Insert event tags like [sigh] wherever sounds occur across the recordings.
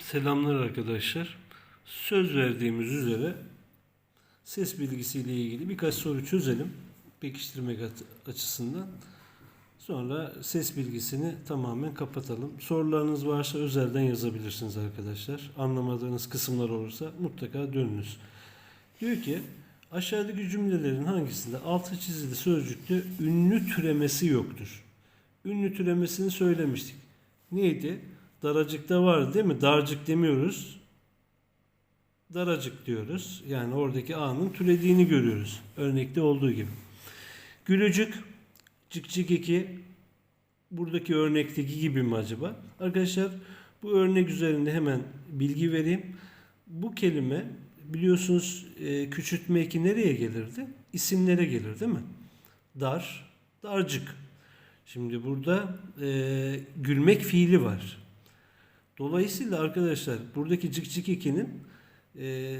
Selamlar arkadaşlar. Söz verdiğimiz üzere ses bilgisiyle ilgili birkaç soru çözelim. Pekiştirmek açısından. Sonra ses bilgisini tamamen kapatalım. Sorularınız varsa özelden yazabilirsiniz arkadaşlar. Anlamadığınız kısımlar olursa mutlaka dönünüz. Diyor ki aşağıdaki cümlelerin hangisinde altı çizili sözcükte ünlü türemesi yoktur? Ünlü türemesini söylemiştik. Neydi? Daracıkta var değil mi? Darcık demiyoruz. Daracık diyoruz. Yani oradaki A'nın türediğini görüyoruz. Örnekte olduğu gibi. Gülücük, cikcik eki, buradaki örnekteki gibi mi acaba? Arkadaşlar bu örnek üzerinde hemen bilgi vereyim. Bu kelime biliyorsunuz e, küçültme eki nereye gelirdi? İsimlere gelir değil mi? Dar, darcık. Şimdi burada e, gülmek fiili var. Dolayısıyla arkadaşlar buradaki cik cik ekinin e,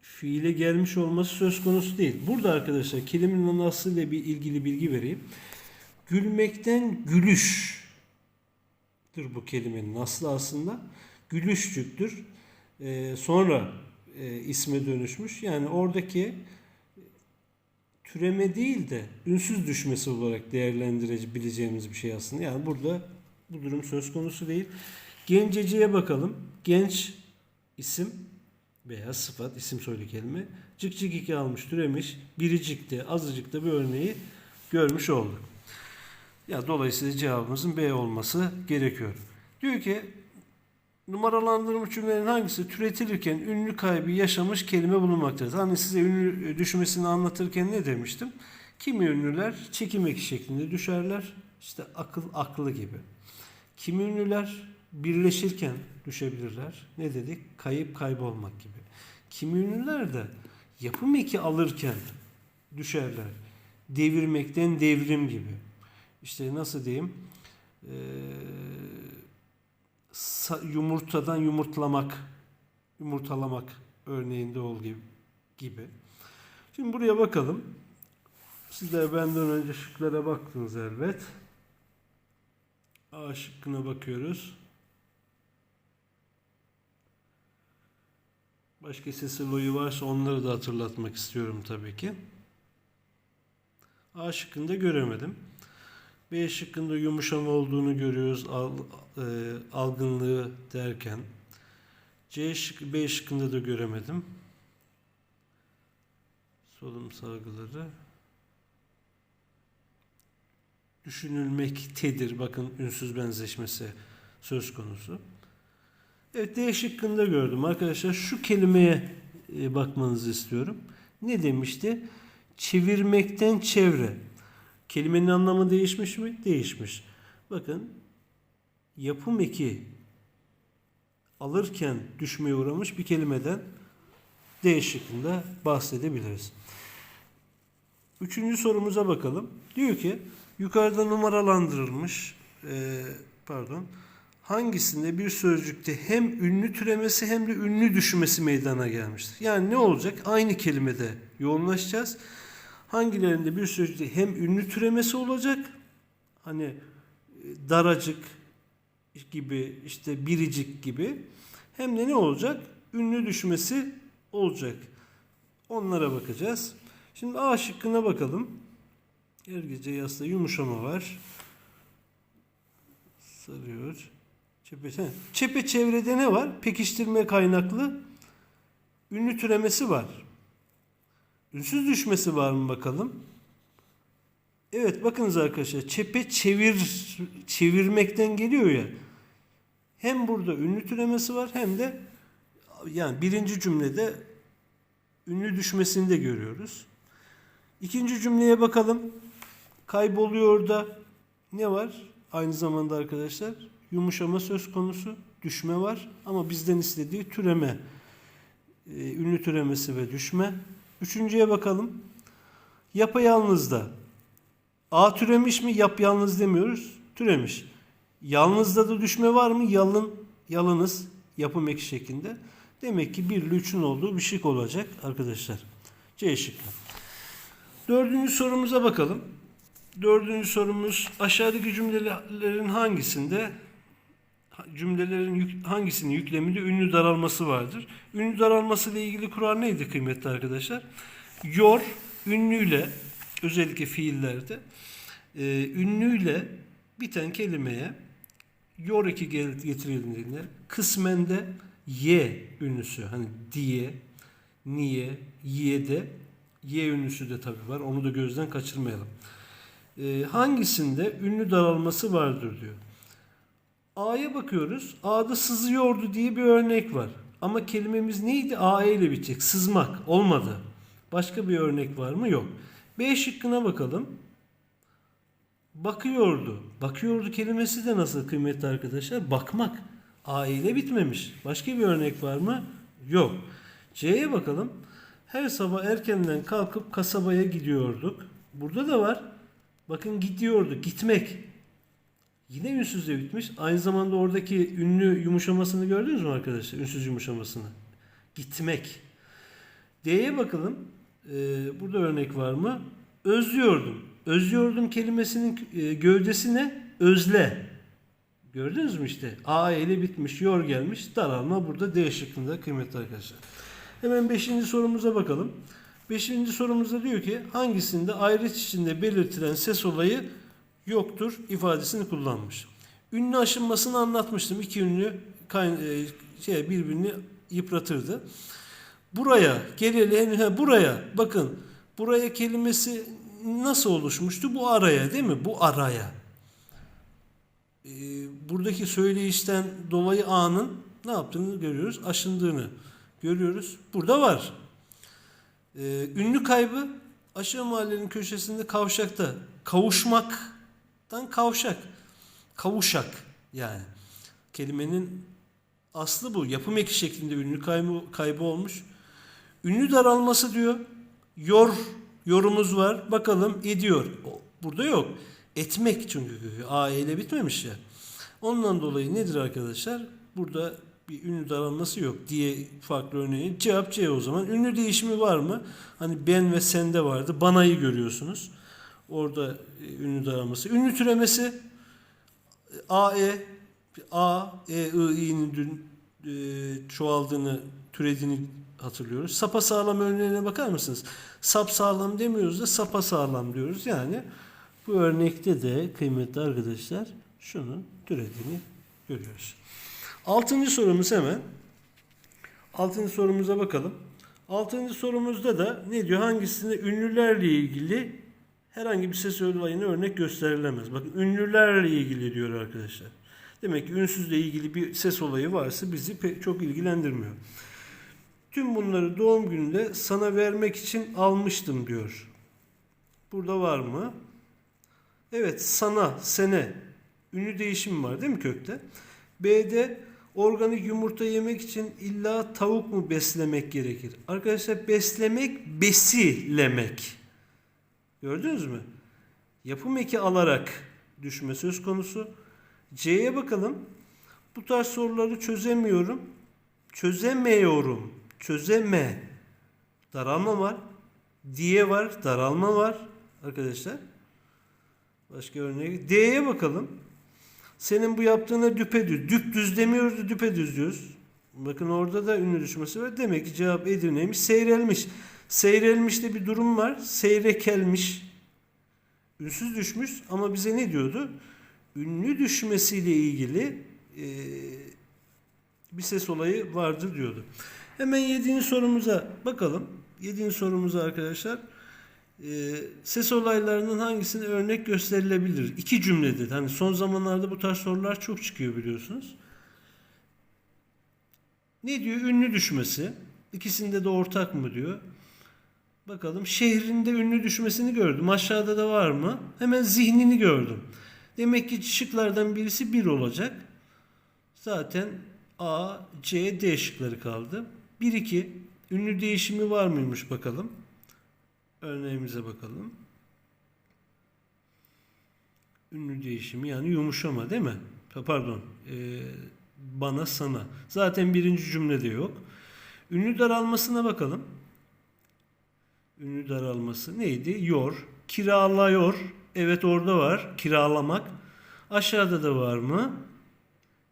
fiile gelmiş olması söz konusu değil. Burada arkadaşlar kelimenin anlamıyla bir ilgili bilgi vereyim. Gülmekten gülüş bu kelimenin aslı aslında. Gülüşçüktür. E, sonra e, isme dönüşmüş. Yani oradaki türeme değil de ünsüz düşmesi olarak değerlendirebileceğimiz bir şey aslında. Yani burada bu durum söz konusu değil. Genceciye bakalım. Genç isim veya sıfat, isim soylu kelime. Cık cık iki almış, türemiş. Biricikte, azıcıkta bir örneği görmüş olduk. Ya dolayısıyla cevabımızın B olması gerekiyor. Diyor ki numaralandırılmış cümlelerin hangisi türetilirken ünlü kaybı yaşamış kelime bulunmaktadır? Hani size ünlü düşmesini anlatırken ne demiştim? Kimi ünlüler çekim eki şeklinde düşerler. İşte akıl aklı gibi. Kimi ünlüler birleşirken düşebilirler. Ne dedik? Kayıp kaybolmak gibi. Kimi ünlüler de yapım eki alırken düşerler. Devirmekten devrim gibi. İşte nasıl diyeyim? Ee, yumurtadan yumurtlamak, yumurtalamak örneğinde ol gibi. Şimdi buraya bakalım. Sizler benden önce şıklara baktınız elbet. A şıkkına bakıyoruz. Başka sesi loyu varsa onları da hatırlatmak istiyorum tabii ki. A şıkkında göremedim. B şıkkında yumuşama olduğunu görüyoruz al, e, algınlığı derken. C şık, B şıkkında da göremedim. Solum salgıları. Düşünülmektedir. Bakın ünsüz benzeşmesi söz konusu. Evet D şıkkında gördüm. Arkadaşlar şu kelimeye e, bakmanızı istiyorum. Ne demişti? Çevirmekten çevre. Kelimenin anlamı değişmiş mi? Değişmiş. Bakın yapım eki alırken düşmeye uğramış bir kelimeden D şıkkında bahsedebiliriz. Üçüncü sorumuza bakalım. Diyor ki yukarıda numaralandırılmış e, pardon hangisinde bir sözcükte hem ünlü türemesi hem de ünlü düşmesi meydana gelmiştir. Yani ne olacak? Aynı kelimede yoğunlaşacağız. Hangilerinde bir sözcükte hem ünlü türemesi olacak hani e, daracık gibi işte biricik gibi hem de ne olacak? Ünlü düşmesi olacak. Onlara bakacağız. Şimdi A şıkkına bakalım. Her gece yasta yumuşama var. Sarıyor. Çepe, [laughs] çepe çevrede ne var? Pekiştirme kaynaklı ünlü türemesi var. Ünsüz düşmesi var mı bakalım? Evet bakınız arkadaşlar çepe çevir çevirmekten geliyor ya. Hem burada ünlü türemesi var hem de yani birinci cümlede ünlü düşmesini de görüyoruz. İkinci cümleye bakalım. Kayboluyor da ne var? Aynı zamanda arkadaşlar yumuşama söz konusu, düşme var ama bizden istediği türeme. Ee, ünlü türemesi ve düşme. Üçüncüye bakalım. Yapayalnızda. A türemiş mi? Yap yalnız demiyoruz. Türemiş. Yalnızda da düşme var mı? Yalın, yalınız yapım eki şeklinde. Demek ki 1 ile 3'ün olduğu bir şık olacak arkadaşlar. C şıkkı. Dördüncü sorumuza bakalım. Dördüncü sorumuz aşağıdaki cümlelerin hangisinde Ha- Cümlelerin yük, hangisinin yükleminde ünlü daralması vardır? Ünlü daralması ile ilgili kural neydi kıymetli arkadaşlar? Yor ünlüyle özellikle fiillerde e, ünlüyle biten kelimeye yor eki getirildiğinde kısmen de ye ünlüsü hani diye, niye, yiye de ye ünlüsü de tabi var. Onu da gözden kaçırmayalım. E, hangisinde ünlü daralması vardır diyor. A'ya bakıyoruz. A'da sızıyordu diye bir örnek var. Ama kelimemiz neydi? A ile bitecek. Sızmak. Olmadı. Başka bir örnek var mı? Yok. B şıkkına bakalım. Bakıyordu. Bakıyordu kelimesi de nasıl kıymetli arkadaşlar? Bakmak. A ile bitmemiş. Başka bir örnek var mı? Yok. C'ye bakalım. Her sabah erkenden kalkıp kasabaya gidiyorduk. Burada da var. Bakın gidiyordu. Gitmek. Yine ünsüzle bitmiş. Aynı zamanda oradaki ünlü yumuşamasını gördünüz mü arkadaşlar? Ünsüz yumuşamasını. Gitmek. D'ye bakalım. Ee, burada örnek var mı? Özlüyordum. Özlüyordum kelimesinin e, gövdesi ne? Özle. Gördünüz mü işte? A ile bitmiş, yor gelmiş. Daralma burada D şıkkında kıymetli arkadaşlar. Hemen 5. sorumuza bakalım. 5. sorumuzda diyor ki hangisinde ayrıç içinde belirtilen ses olayı yoktur ifadesini kullanmış. Ünlü aşınmasını anlatmıştım. İki ünlü e, şey birbirini yıpratırdı. Buraya gelelim he, buraya bakın buraya kelimesi nasıl oluşmuştu? Bu araya değil mi? Bu araya. Ee, buradaki söyleyişten dolayı A'nın ne yaptığını görüyoruz. Aşındığını görüyoruz. Burada var. Ee, ünlü kaybı aşağı mahallenin köşesinde kavşakta kavuşmaktan kavşak. Kavuşak yani. Kelimenin aslı bu. Yapım eki şeklinde ünlü kaybı, kaybı olmuş. Ünlü daralması diyor. Yor yorumuz var. Bakalım ediyor. Burada yok. Etmek çünkü A ile bitmemiş ya. Ondan dolayı nedir arkadaşlar? Burada bir ünlü daralması yok diye farklı örneği. Cevap C o zaman. Ünlü değişimi var mı? Hani ben ve sende vardı. Banayı görüyorsunuz. Orada e, ünlü daralması. Ünlü türemesi A, E, A, E, I, İ'nin dün e, çoğaldığını, türediğini hatırlıyoruz. Sapa sağlam örneğine bakar mısınız? Sap sağlam demiyoruz da sapa sağlam diyoruz. Yani bu örnekte de kıymetli arkadaşlar şunun türediğini görüyoruz. Altıncı sorumuz hemen. Altıncı sorumuza bakalım. Altıncı sorumuzda da ne diyor? Hangisinde ünlülerle ilgili herhangi bir ses olayına örnek gösterilemez. Bakın ünlülerle ilgili diyor arkadaşlar. Demek ki ünsüzle ilgili bir ses olayı varsa bizi çok ilgilendirmiyor. Tüm bunları doğum gününde sana vermek için almıştım diyor. Burada var mı? Evet sana, sene. Ünlü değişim var değil mi kökte? B'de organik yumurta yemek için illa tavuk mu beslemek gerekir? Arkadaşlar beslemek, besilemek. Gördünüz mü? Yapım eki alarak düşme söz konusu. C'ye bakalım. Bu tarz soruları çözemiyorum. Çözemiyorum. Çözeme. Daralma var. Diye var. Daralma var. Arkadaşlar. Başka örnek. D'ye bakalım. Senin bu yaptığına düpedüz. Düpdüz demiyoruz düpedüz diyoruz. Bakın orada da ünlü düşmesi var. Demek ki cevap Edirne'ymiş. Seyrelmiş. Seyrelmişte bir durum var. Seyrekelmiş. Ünsüz düşmüş ama bize ne diyordu? Ünlü düşmesiyle ilgili e, bir ses olayı vardır diyordu. Hemen yediğinci sorumuza bakalım. Yediğinci sorumuza arkadaşlar e, ses olaylarının hangisine örnek gösterilebilir? İki cümledir. Hani son zamanlarda bu tarz sorular çok çıkıyor biliyorsunuz. Ne diyor? Ünlü düşmesi. İkisinde de ortak mı diyor. Bakalım şehrinde ünlü düşmesini gördüm. Aşağıda da var mı? Hemen zihnini gördüm. Demek ki şıklardan birisi bir olacak. Zaten A, C, D şıkları kaldı. 1 2 ünlü değişimi var mıymış bakalım. Örneğimize bakalım. Ünlü değişimi yani yumuşama değil mi? Pa- Pardon. e, bana sana. Zaten birinci cümlede yok. Ünlü daralmasına bakalım. Ünlü daralması neydi? Yor. Kiralıyor. Evet orada var. Kiralamak. Aşağıda da var mı?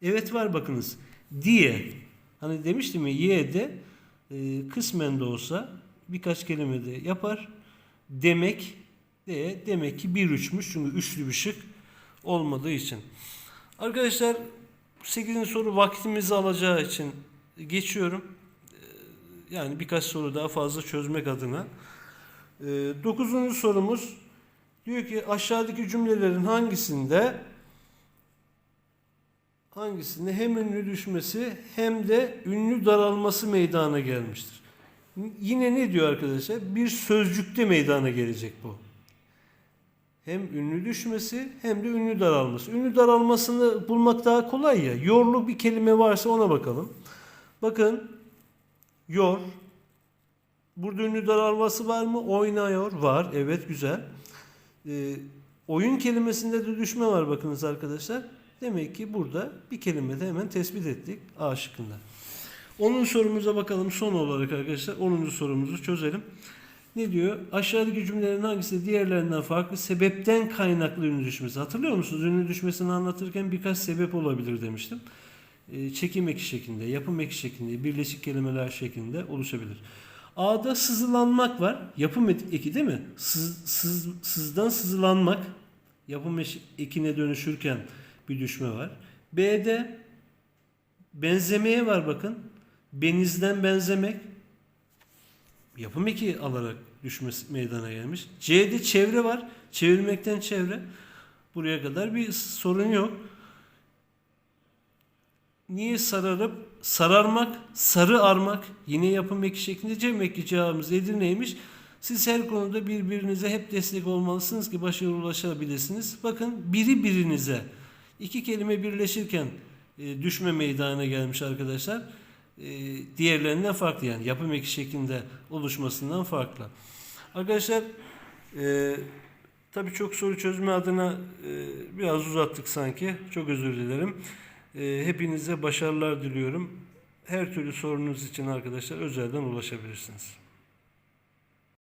Evet var bakınız. Diye. Hani demiştim ya ye de e, kısmen de olsa birkaç kelime de yapar. Demek de demek ki bir üçmüş çünkü üçlü bir şık olmadığı için. Arkadaşlar 8. soru vaktimizi alacağı için geçiyorum. Yani birkaç soru daha fazla çözmek adına. Ee, Dokuzuncu sorumuz diyor ki aşağıdaki cümlelerin hangisinde hangisinde hem ünlü düşmesi hem de ünlü daralması meydana gelmiştir. Yine ne diyor arkadaşlar? Bir sözcükte meydana gelecek bu. Hem ünlü düşmesi hem de ünlü daralması. Ünlü daralmasını bulmak daha kolay ya. Yorlu bir kelime varsa ona bakalım. Bakın yor. Burada ünlü daralması var mı? Oynuyor. Var. Evet güzel. Ee, oyun kelimesinde de düşme var bakınız arkadaşlar. Demek ki burada bir kelimede hemen tespit ettik A şıkkında. 10. sorumuza bakalım son olarak arkadaşlar. 10. sorumuzu çözelim. Ne diyor? Aşağıdaki cümlelerin hangisi diğerlerinden farklı sebepten kaynaklı ünlü düşmesi? Hatırlıyor musunuz? Ünlü düşmesini anlatırken birkaç sebep olabilir demiştim. Ee, çekim eki şeklinde, yapım eki şeklinde, birleşik kelimeler şeklinde oluşabilir. A'da sızılanmak var. Yapım eki değil mi? Sız, sız, sızdan sızılanmak. Yapım ekine dönüşürken bir düşme var. B'de benzemeye var bakın. Benizden benzemek. Yapım eki alarak düşmesi meydana gelmiş. C'de çevre var. Çevirmekten çevre. Buraya kadar bir sorun yok. Niye sararıp sararmak, sarı armak yine yapım eki şeklinde cem eki cevabımız Edirne'ymiş. Siz her konuda birbirinize hep destek olmalısınız ki başarıya ulaşabilirsiniz. Bakın biri birinize iki kelime birleşirken e, düşme meydana gelmiş arkadaşlar. E, diğerlerinden farklı yani yapım eki şeklinde oluşmasından farklı. Arkadaşlar e, tabii çok soru çözme adına e, biraz uzattık sanki. Çok özür dilerim. E, hepinize başarılar diliyorum. Her türlü sorunuz için arkadaşlar özelden ulaşabilirsiniz.